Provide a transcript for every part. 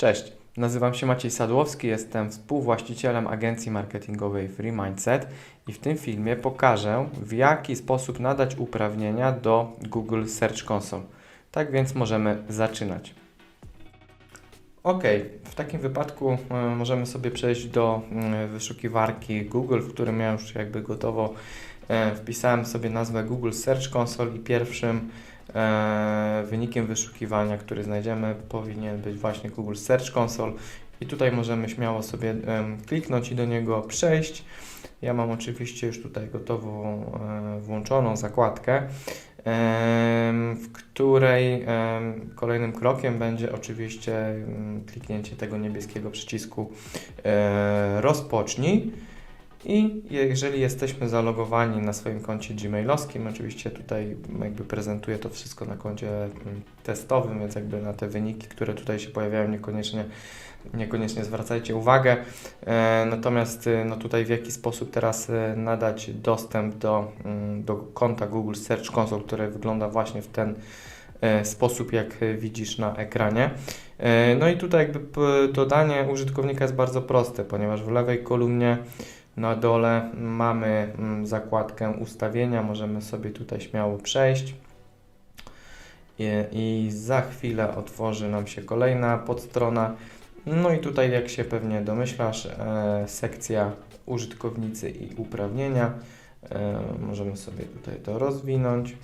Cześć, nazywam się Maciej Sadłowski, jestem współwłaścicielem agencji marketingowej Free Mindset i w tym filmie pokażę, w jaki sposób nadać uprawnienia do Google Search Console. Tak więc możemy zaczynać. Ok, w takim wypadku e, możemy sobie przejść do mm, wyszukiwarki Google, w którym ja już jakby gotowo wpisałem sobie nazwę Google Search Console i pierwszym e, wynikiem wyszukiwania, który znajdziemy, powinien być właśnie Google Search Console. I tutaj możemy śmiało sobie kliknąć i do niego przejść. Ja mam oczywiście już tutaj gotową e, włączoną zakładkę, w której kolejnym krokiem będzie oczywiście em, kliknięcie tego niebieskiego przycisku e, rozpocznij. I jeżeli jesteśmy zalogowani na swoim koncie gmailowskim, oczywiście tutaj jakby prezentuję to wszystko na koncie mm, testowym, więc jakby na te wyniki, które tutaj się pojawiają, niekoniecznie, niekoniecznie zwracajcie uwagę. E, natomiast e, no tutaj w jaki sposób teraz e, nadać dostęp do, mm, do konta Google Search Console, które wygląda właśnie w ten sposób, jak widzisz na ekranie. No i tutaj jakby dodanie użytkownika jest bardzo proste, ponieważ w lewej kolumnie na dole mamy mm, zakładkę ustawienia, możemy sobie tutaj śmiało przejść. I, I za chwilę otworzy nam się kolejna podstrona. No i tutaj, jak się pewnie domyślasz, e, sekcja użytkownicy i uprawnienia. E, możemy sobie tutaj to rozwinąć.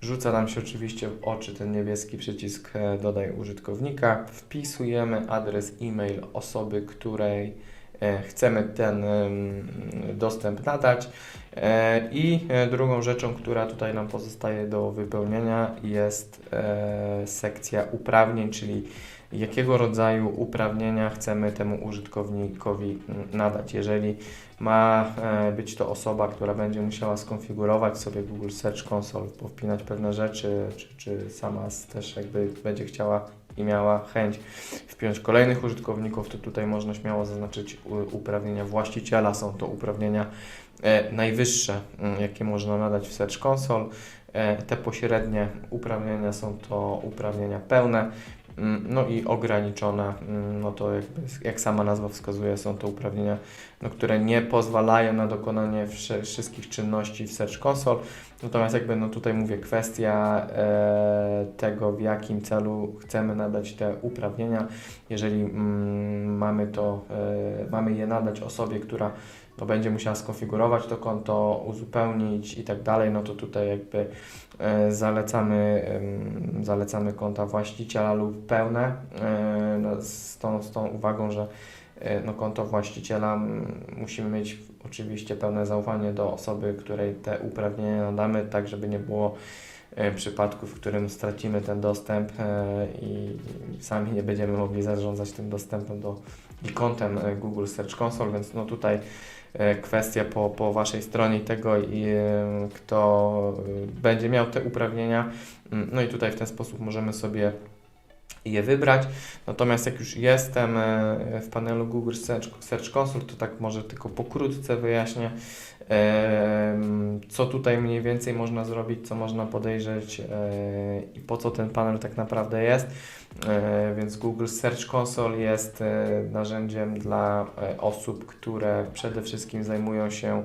Rzuca nam się oczywiście w oczy ten niebieski przycisk e, Dodaj użytkownika. Wpisujemy adres e-mail osoby, której chcemy ten dostęp nadać. E, I e, drugą rzeczą, która tutaj nam pozostaje do wypełnienia jest e, sekcja uprawnień, czyli jakiego rodzaju uprawnienia chcemy temu użytkownikowi mm, nadać. Jeżeli ma e, być to osoba, która będzie musiała skonfigurować sobie Google Search Console, powpinać pewne rzeczy, czy, czy sama też jakby będzie chciała i miała chęć wpiąć kolejnych użytkowników, to tutaj można śmiało zaznaczyć uprawnienia właściciela. Są to uprawnienia e, najwyższe, mm, jakie można nadać w Search Console. Te pośrednie uprawnienia są to uprawnienia pełne. Mm, No i ograniczone, mm, no to jakby, jak sama nazwa wskazuje, są to uprawnienia, no, które nie pozwalają na dokonanie wszystkich czynności w Search Console. Natomiast jakby no tutaj mówię, kwestia e, tego, w jakim celu chcemy nadać te uprawnienia. Jeżeli mm, mamy to, e, mamy je nadać osobie, która no, będzie musiała skonfigurować to konto, uzupełnić i tak dalej, no to tutaj jakby e, zalecamy, zalecamy konta właściciela lub pełne, e, no, z, tą, z tą uwagą, że e, no, konto właściciela musimy mieć oczywiście pełne zaufanie do osoby, której te uprawnienia nadamy, tak żeby nie było przypadku, w którym stracimy ten dostęp e, i sami nie będziemy mogli zarządzać tym dostępem do i kontem e, Google Search Console, więc no tutaj e, kwestia po, po Waszej stronie tego, i, e, kto e, będzie miał te uprawnienia. Mm, No i tutaj w ten sposób możemy sobie je wybrać. Natomiast jak już jestem e, w panelu Google Search, Search Console, to tak może tylko pokrótce wyjaśnię, co tutaj mniej więcej można zrobić, co można podejrzeć e, i po co ten panel tak naprawdę jest. E, Więc Google Search Console jest e, narzędziem dla osób, które przede wszystkim zajmują się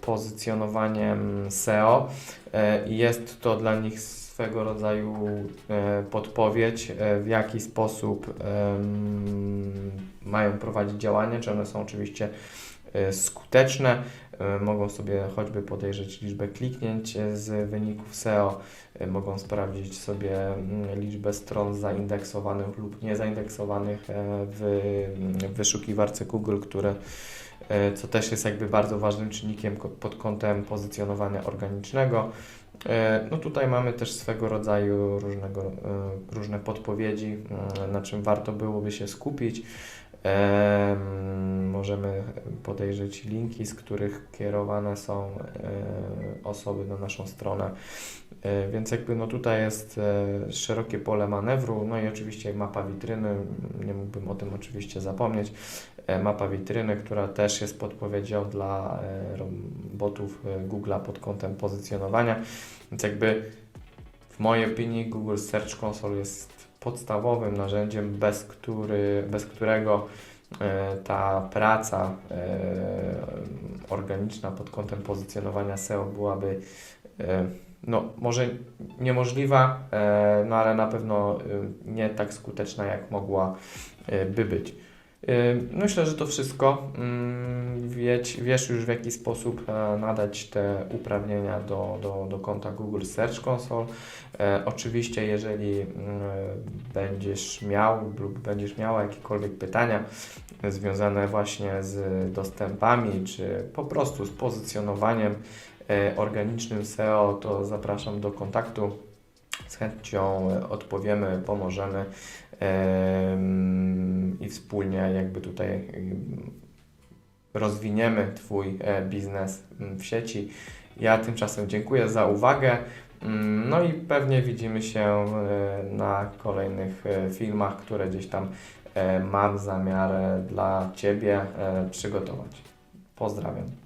pozycjonowaniem SEO jest to dla nich swego rodzaju podpowiedź, w jaki sposób mają prowadzić działania, czy one są oczywiście skuteczne. E, Mogą sobie choćby podejrzeć liczbę kliknięć e, z wyników SEO, e, mogą sprawdzić sobie mm, liczbę stron zaindeksowanych lub niezaindeksowanych e, w wyszukiwarce Google, które co też jest jakby bardzo ważnym czynnikiem pod kątem pozycjonowania organicznego. No tutaj mamy też swego rodzaju różnego, różne podpowiedzi, mm, na czym warto byłoby się skupić. Em, Możemy podejrzeć linki, z których kierowane są e, osoby na naszą stronę. E, Więc jakby no tutaj jest e, szerokie pole manewru, no i oczywiście mapa witryny, nie mógłbym o tym oczywiście zapomnieć. Mapa witryny, która też jest podpowiedzią dla robotów Google'a pod kątem pozycjonowania. Więc jakby w mojej opinii Google Search Console jest podstawowym narzędziem, bez, który, bez którego e, ta praca e, organiczna pod kątem pozycjonowania SEO byłaby e, no, może niemożliwa, no ale na pewno nie tak skuteczna, jak mogła e, by być. Myślę, że to wszystko. Mm, Wieć, wiesz już w jaki sposób e, nadać te uprawnienia do, do, do konta Google Search Console. E, Oczywiście, jeżeli mm, będziesz miał lub będziesz miała jakiekolwiek pytania związane właśnie z dostępami, czy po prostu z pozycjonowaniem e, organicznym SEO, to zapraszam do kontaktu. Z chęcią odpowiemy, pomożemy em, i wspólnie jakby tutaj em, rozwiniemy Twój e, biznes m, w sieci. Ja tymczasem dziękuję za uwagę. Mm, No i pewnie widzimy się e, na kolejnych e, filmach, które gdzieś tam mam zamiar dla Ciebie przygotować. Pozdrawiam.